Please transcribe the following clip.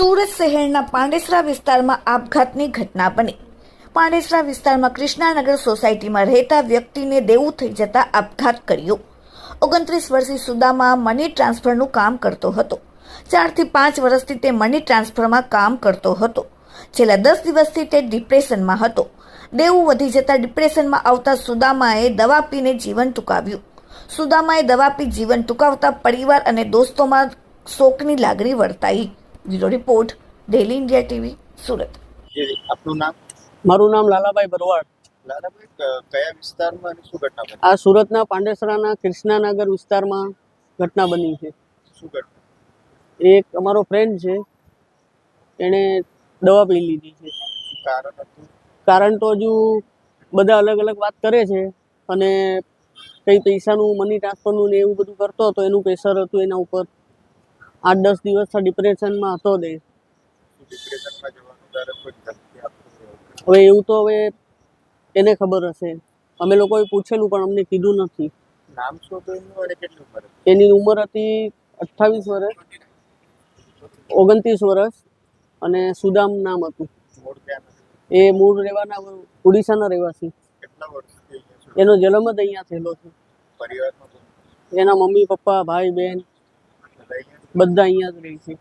સુરત શહેરના પાંડેસરા વિસ્તારમાં આપઘાતની ઘટના બની. પાંડેસરા વિસ્તારમાં કૃષ્ણાનગર સોસાયટીમાં રહેતા વ્યક્તિને દેવું થઈ જતા આપઘાત કર્યો. ઓગણત્રીસ વર્ષીય સુદામા મની ટ્રાન્સફરનું કામ કરતો હતો. ચારથી પાંચ વર્ષથી તે મની ટ્રાન્સફરમાં કામ કરતો હતો. છેલ્લા દસ દિવસથી તે ડિપ્રેશનમાં હતો. દેવું વધી જતા ડિપ્રેશનમાં આવતા સુદામાએ દવા પીને જીવન ટૂંકાવ્યું. સુદામાએ દવા પી જીવન ટૂંકાવતા પરિવાર અને દોસ્તોમાં શોકની લાગણી વર્તાઈ. Bureau report daily India TV Surat. જી આપનું નામ? મારું નામ લાલાભાઈ ભરવાડ લાલાભાઈ કયા વિસ્તારમાં અને શું ઘટના બની? આ સુરતના પાંડેસરાના કૃષ્ણાનગર વિસ્તારમાં ઘટના બની છે. શું ઘટના? એક અમારો ફ્રેન્ડ છે. એણે દવા પી લીધી છે. કારણ હતું? કારણ તો હજુ બધા અલગ અલગ વાત કરે છે અને કંઈ પૈસાનું મની ટ્રાન્સફરનું ને એવું બધું કરતો હતો એનું પ્રેશર હતું એના ઉપર. આઠ દસ દિવસ ડિપ્રેશનમાં હતો દે? હવે એવું તો હવે એને ખબર હશે. અમે લોકોએ પૂછેલું પણ અમને કીધું નથી. નામ શું હતું? એની ઉંમર હતી અઠ્ઠાવીસ વર્ષ ઓગણત્રીસ વર્ષ અને સુદામ નામ હતું. એ મૂળ રહેવાના ઓડિશાના રહેવાસી. એનો જન્મ જ અહીંયા થયેલો છે. એના મમ્મી પપ્પા ભાઈ બહેન બધા અહીંયા જ રહે છે.